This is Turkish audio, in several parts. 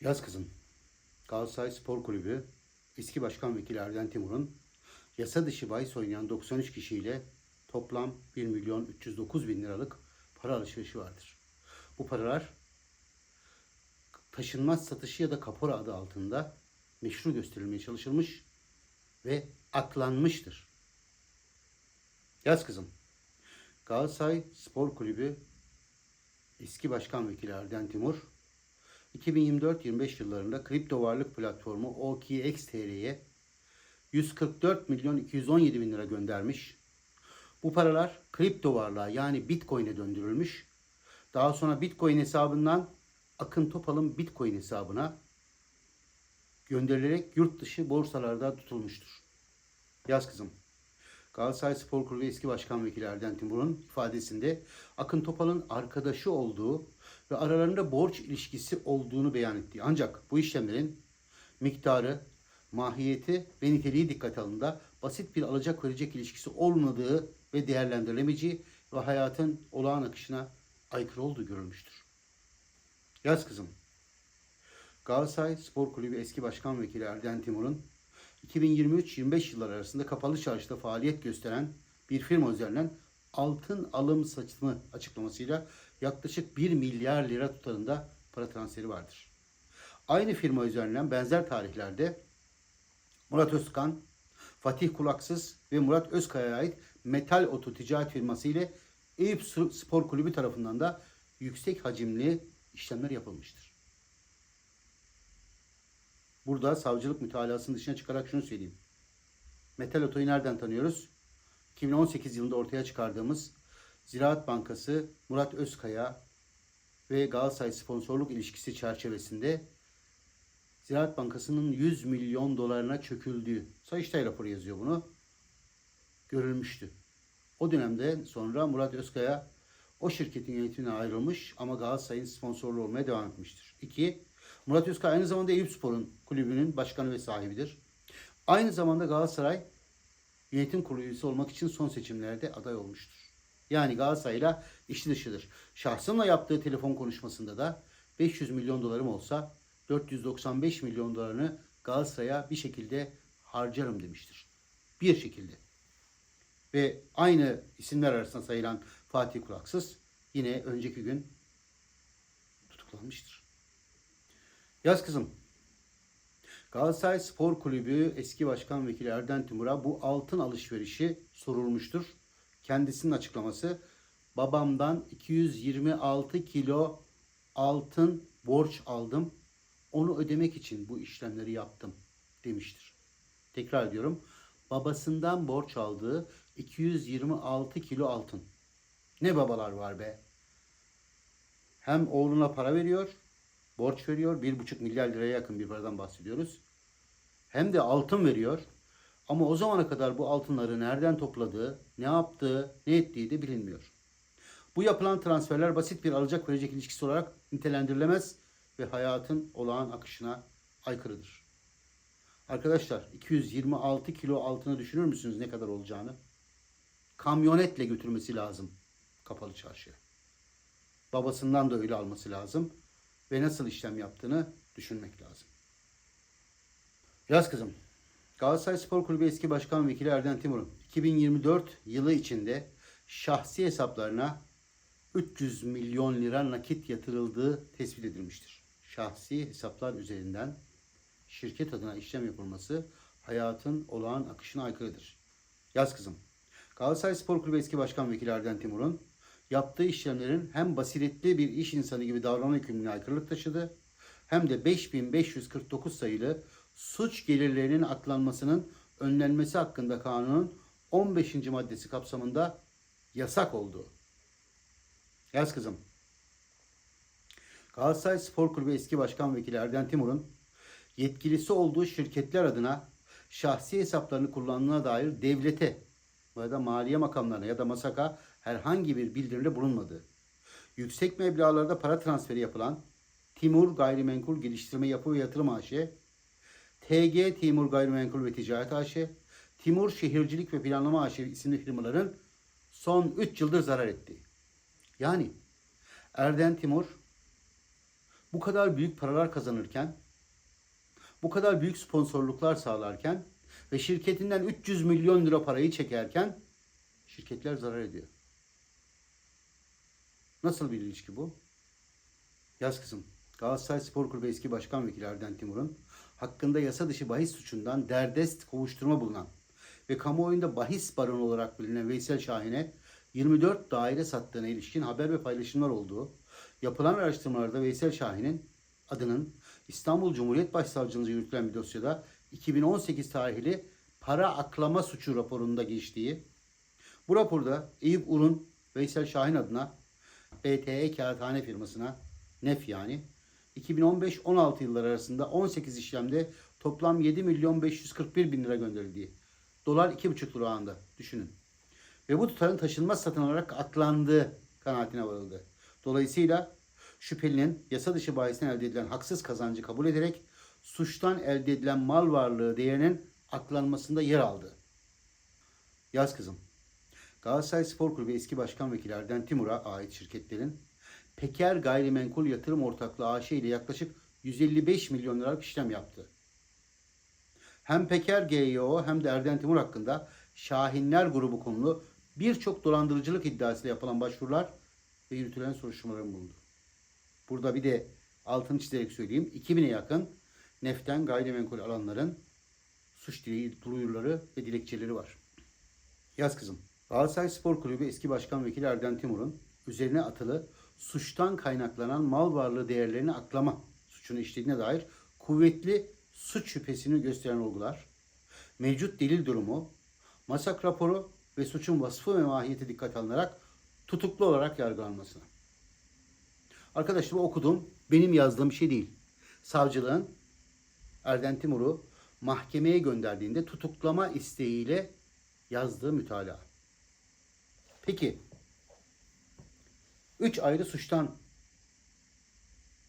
Yaz kızım. Galatasaray Spor Kulübü eski başkan vekili Erden Timur'un yasa dışı bahis oynayan 93 kişiyle toplam 1 milyon 309 bin liralık para alışverişi vardır. Bu paralar taşınmaz satışı ya da kapora adı altında meşru gösterilmeye çalışılmış ve aklanmıştır. Yaz kızım. Galatasaray Spor Kulübü eski başkan vekili Erden Timur 2024-25 yıllarında kripto varlık platformu OKX TR'ye 144 milyon 217 bin lira göndermiş. Bu paralar kripto varlığa yani Bitcoin'e döndürülmüş. Daha sonra Bitcoin hesabından Akın Topal'ın Bitcoin hesabına gönderilerek yurt dışı borsalarda tutulmuştur. Yaz kızım. Galatasaray Spor Kulübü eski başkan vekili Erden Timur'un ifadesinde Akın Topal'ın arkadaşı olduğu ve aralarında borç ilişkisi olduğunu beyan etti. Ancak bu işlemlerin miktarı, mahiyeti ve niteliği dikkate alındığında basit bir alacak verecek ilişkisi olmadığı ve değerlendirilemeyeceği ve hayatın olağan akışına aykırı olduğu görülmüştür. Yaz kızım. Galatasaray Spor Kulübü eski başkan vekili Erden Timur'un 2023-25 yılları arasında kapalı çarşıda faaliyet gösteren bir firma üzerinden altın alım satımı açıklamasıyla yaklaşık 1 milyar lira tutarında para transferi vardır. Aynı firma üzerinden benzer tarihlerde Murat Özkan, Fatih Kulaksız ve Murat Özkaya'ya ait Metal Oto Ticaret firması ile Eyüp Spor Kulübü tarafından da yüksek hacimli işlemler yapılmıştır. Burada savcılık mütalasının dışına çıkarak şunu söyleyeyim. Metal Oto'yu nereden tanıyoruz? 2018 yılında ortaya çıkardığımız Ziraat Bankası Murat Özkaya ve Galatasaray sponsorluk ilişkisi çerçevesinde Ziraat Bankası'nın 100 milyon dolarına çöküldüğü, Sayıştay raporu yazıyor bunu, görülmüştü. O dönemde sonra Murat Özkaya o şirketin yönetimine ayrılmış ama Galatasaray'ın sponsorlu olmaya devam etmiştir. 2. Murat Özkaya aynı zamanda Eyüp Spor'un kulübünün başkanı ve sahibidir. Aynı zamanda Galatasaray yönetim kurulu üyesi olmak için son seçimlerde aday olmuştur. Yani Galatasaray'la işi dışıdır. Şahsımla yaptığı telefon konuşmasında da 500 milyon dolarım olsa 495 milyon dolarını Galatasaray'a bir şekilde harcarım demiştir. Bir şekilde. Ve aynı isimler arasında sayılan Fatih Kulaksız yine önceki gün tutuklanmıştır. Yaz kızım. Galatasaray Spor Kulübü eski başkan vekili Erden Timur'a bu altın alışverişi sorulmuştur. Kendisinin açıklaması babamdan 226 kilo altın borç aldım. Onu ödemek için bu işlemleri yaptım demiştir. Tekrar ediyorum. Babasından borç aldığı 226 kilo altın. Ne babalar var be. Hem oğluna para veriyor, borç veriyor. 1,5 milyar liraya yakın bir paradan bahsediyoruz. Hem de altın veriyor. Ama o zamana kadar bu altınları nereden topladığı, ne yaptığı, ne ettiği de bilinmiyor. Bu yapılan transferler basit bir alacak verecek ilişkisi olarak nitelendirilemez ve hayatın olağan akışına aykırıdır. Arkadaşlar 226 kilo altını düşünür müsünüz ne kadar olacağını? Kamyonetle götürmesi lazım kapalı çarşıya. Babasından da öyle alması lazım ve nasıl işlem yaptığını düşünmek lazım. Yaz kızım. Galatasaray Spor Kulübü eski başkan vekili Erden Timur'un 2024 yılı içinde şahsi hesaplarına 300 milyon lira nakit yatırıldığı tespit edilmiştir. Şahsi hesaplar üzerinden şirket adına işlem yapılması hayatın olağan akışına aykırıdır. Yaz kızım. Galatasaray Spor Kulübü eski başkan vekili Erden Timur'un yaptığı işlemlerin hem basiretli bir iş insanı gibi davranma yükümlülüğüne aykırılık taşıdı hem de 5549 sayılı suç gelirlerinin aklanmasının önlenmesi hakkında kanunun 15. maddesi kapsamında yasak olduğu. Yaz kızım. Galatasaray Spor Kulübü eski başkan vekili Erden Timur'un yetkilisi olduğu şirketler adına şahsi hesaplarını kullandığına dair devlete ya da maliye makamlarına ya da masaka herhangi bir bildirimde bulunmadığı, yüksek meblağlarda para transferi yapılan Timur Gayrimenkul Geliştirme Yapı ve Yatırım AŞ, TG Timur Gayrimenkul ve Ticaret AŞ, Timur Şehircilik ve Planlama AŞ isimli firmaların son 3 yıldır zarar ettiği. Yani Erden Timur bu kadar büyük paralar kazanırken, bu kadar büyük sponsorluklar sağlarken ve şirketinden 300 milyon lira parayı çekerken şirketler zarar ediyor. Nasıl bir ilişki bu? Yaz kızım. Galatasaray Spor Kulübü eski başkan vekili Erden Timur'un hakkında yasa dışı bahis suçundan derdest kovuşturma bulunan ve kamuoyunda bahis baronu olarak bilinen Veysel Şahin'e 24 daire sattığına ilişkin haber ve paylaşımlar olduğu, yapılan araştırmalarda Veysel Şahin'in adının İstanbul Cumhuriyet Başsavcılığınca yürütülen bir dosyada 2018 tarihli para aklama suçu raporunda geçtiği, bu raporda Eyüp Urun, Veysel Şahin adına BTE Kağıthane firmasına NEF yani 2015-16 yılları arasında 18 işlemde toplam 7 milyon 541 bin lira gönderildiği. Dolar 2,5 lira anda düşünün. Ve bu tutarın taşınmaz satın alarak aklandığı kanaatine varıldı. Dolayısıyla şüphelinin yasa dışı bahisinden elde edilen haksız kazancı kabul ederek suçtan elde edilen mal varlığı değerinin aklanmasında yer aldı. Yaz kızım. Galatasaray Spor Kulübü eski başkan vekili Erden Timur'a ait şirketlerin Peker Gayrimenkul Yatırım Ortaklığı AŞ ile yaklaşık 155 milyon liralık işlem yaptı. Hem Peker GYO hem de Erden Timur hakkında Şahinler grubu konulu birçok dolandırıcılık iddiasıyla yapılan başvurular ve yürütülen soruşturmaların bulundu. Burada bir de altını çizerek söyleyeyim. 2000'e yakın neften gayrimenkul alanların suç dili- duyuruları ve dilekçeleri var. Yaz kızım. Galatasaray Spor Kulübü eski başkan vekili Erden Timur'un üzerine atılı suçtan kaynaklanan mal varlığı değerlerini aklama suçunu işlediğine dair kuvvetli suç şüphesini gösteren olgular, mevcut delil durumu, masak raporu ve suçun vasfı ve mahiyeti dikkate alınarak tutuklu olarak yargılanmasına. Arkadaşlar bu okuduğum benim yazdığım şey değil. Savcılığın Erden Timur'u mahkemeye gönderdiğinde tutuklama isteğiyle yazdığı mütalaa. Peki, üç ayrı suçtan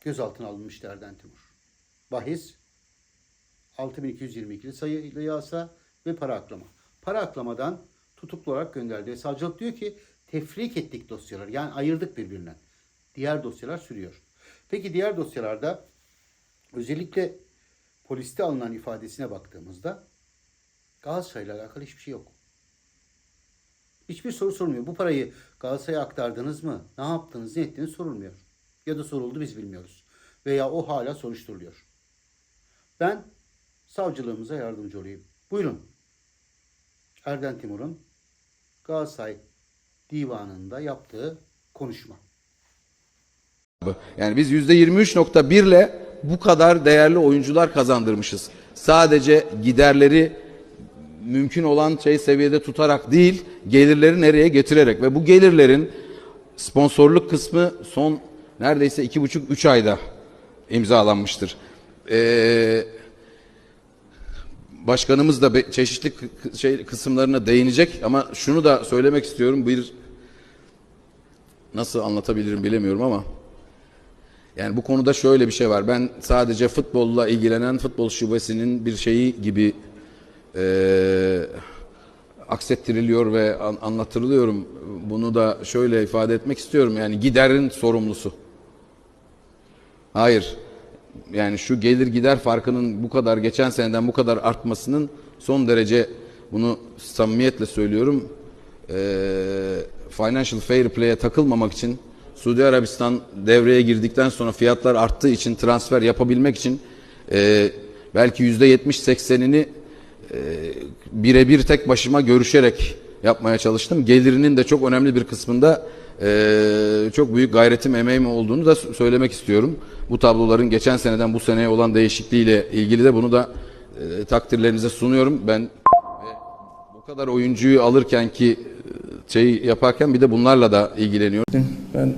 gözaltına alınmıştı Erden Timur. Bahis, 6222 sayılı yasa ve para aklama. Para aklamadan tutuklu olarak gönderdi. Savcılık diyor ki tefrik ettik dosyaları. Yani ayırdık birbirinden. Diğer dosyalar sürüyor. Peki diğer dosyalarda özellikle poliste alınan ifadesine baktığımızda Galatasaray'la alakalı hiçbir şey yok. Hiçbir soru sorulmuyor. Bu parayı Galatasaray'a aktardınız mı? Ne yaptınız, ne ettiniz sorulmuyor. Ya da soruldu biz bilmiyoruz. Veya o hala soruşturuluyor. Ben savcılığımıza yardımcı olayım. Buyurun. Erden Timur'un Galatasaray divanında yaptığı konuşma. Yani biz %23.1 ile bu kadar değerli oyuncular kazandırmışız. Sadece giderleri mümkün olan şey seviyede tutarak değil, gelirleri nereye getirerek ve bu gelirlerin sponsorluk kısmı son neredeyse iki buçuk üç ayda imzalanmıştır. Ee, başkanımız da çeşitli şey kısımlarına değinecek ama şunu da söylemek istiyorum. Bir nasıl anlatabilirim bilemiyorum ama yani bu konuda şöyle bir şey var. Ben sadece futbolla ilgilenen futbol şubesinin bir şeyi gibi e, aksettiriliyor ve an, anlatırılıyorum. Bunu da şöyle ifade etmek istiyorum. Yani giderin sorumlusu. Hayır. Yani şu gelir gider farkının bu kadar geçen seneden bu kadar artmasının son derece bunu samimiyetle söylüyorum. E, financial fair play'e takılmamak için Suudi Arabistan devreye girdikten sonra fiyatlar arttığı için transfer yapabilmek için e, belki %70-80'ini ee, birebir tek başıma görüşerek yapmaya çalıştım. Gelirinin de çok önemli bir kısmında e, çok büyük gayretim, emeğim olduğunu da söylemek istiyorum. Bu tabloların geçen seneden bu seneye olan değişikliğiyle ilgili de bunu da e, takdirlerinize sunuyorum. Ben e, bu kadar oyuncuyu alırken ki e, şey yaparken bir de bunlarla da ilgileniyorum. Ben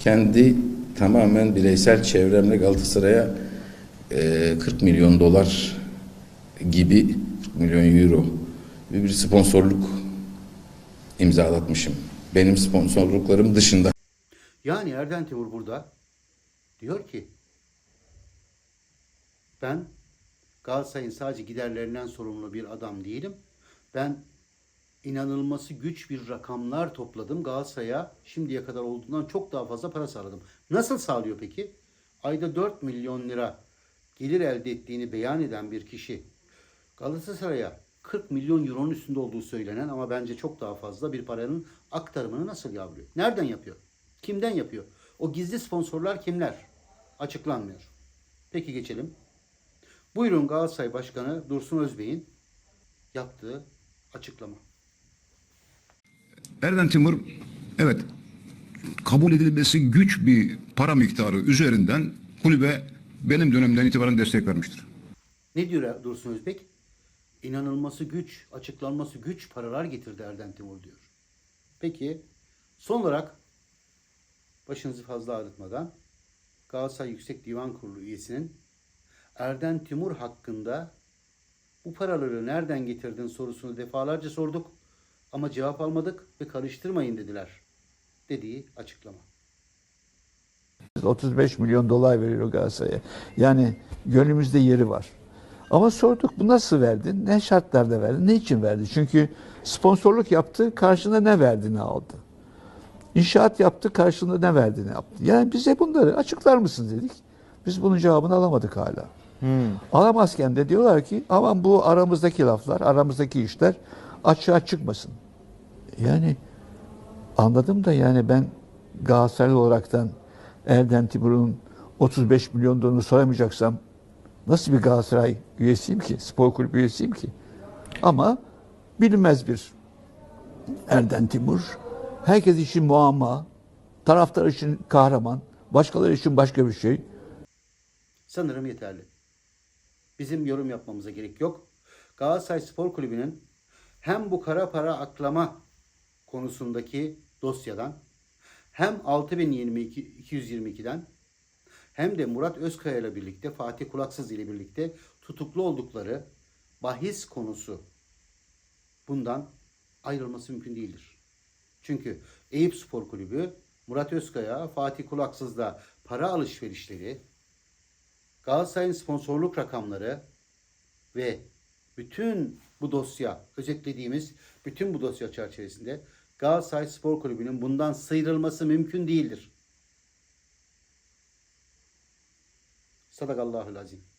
kendi tamamen bireysel çevremle Galatasaray'a e, 40 milyon dolar gibi milyon euro bir sponsorluk imzalatmışım. Benim sponsorluklarım dışında. Yani Erden Timur burada diyor ki ben Galatasaray'ın sadece giderlerinden sorumlu bir adam değilim. Ben inanılması güç bir rakamlar topladım. Galatasaray'a şimdiye kadar olduğundan çok daha fazla para sağladım. Nasıl sağlıyor peki? ayda 4 milyon lira gelir elde ettiğini beyan eden bir kişi Galatasaray'a 40 milyon euronun üstünde olduğu söylenen ama bence çok daha fazla bir paranın aktarımını nasıl yapıyor? Nereden yapıyor? Kimden yapıyor? O gizli sponsorlar kimler? Açıklanmıyor. Peki geçelim. Buyurun Galatasaray Başkanı Dursun Özbey'in yaptığı açıklama. Erden Timur evet kabul edilmesi güç bir para miktarı üzerinden kulübe benim dönemden itibaren destek vermiştir. Ne diyor Dursun Özbek? İnanılması güç, açıklanması güç paralar getirdi Erden Timur diyor. Peki son olarak başınızı fazla ağrıtmadan Galatasaray Yüksek Divan Kurulu üyesinin Erden Timur hakkında bu paraları nereden getirdin sorusunu defalarca sorduk ama cevap almadık ve karıştırmayın dediler dediği açıklama. 35 milyon dolar veriyor Galatasaray'a. Yani gönlümüzde yeri var. Ama sorduk bu nasıl verdin? Ne şartlarda verdin? Ne için verdi? Çünkü sponsorluk yaptı, karşında ne verdi, ne aldı? İnşaat yaptı, karşında ne verdi, ne yaptı? Yani bize bunları açıklar mısın dedik. Biz bunun cevabını alamadık hala. Alamazken de diyorlar ki aman bu aramızdaki laflar, aramızdaki işler açığa çıkmasın. Yani anladım da yani ben Galatasaraylı olaraktan Erden Timur'un 35 milyon dolarını soramayacaksam nasıl bir Galatasaray üyesiyim ki? Spor kulübü üyesiyim ki? Ama bilinmez bir Erden Timur. Herkes için muamma, taraftar için kahraman, başkaları için başka bir şey. Sanırım yeterli. Bizim yorum yapmamıza gerek yok. Galatasaray Spor Kulübü'nün hem bu kara para aklama konusundaki dosyadan hem 6222'den hem de Murat Özkaya ile birlikte Fatih Kulaksız ile birlikte tutuklu oldukları bahis konusu bundan ayrılması mümkün değildir. Çünkü Eyüp Spor Kulübü Murat Özkaya, Fatih Kulaksız'la para alışverişleri, Galatasaray'ın sponsorluk rakamları ve bütün bu dosya, özetlediğimiz bütün bu dosya çerçevesinde Galatasaray Spor Kulübü'nün bundan sıyrılması mümkün değildir. Sadakallahül azim.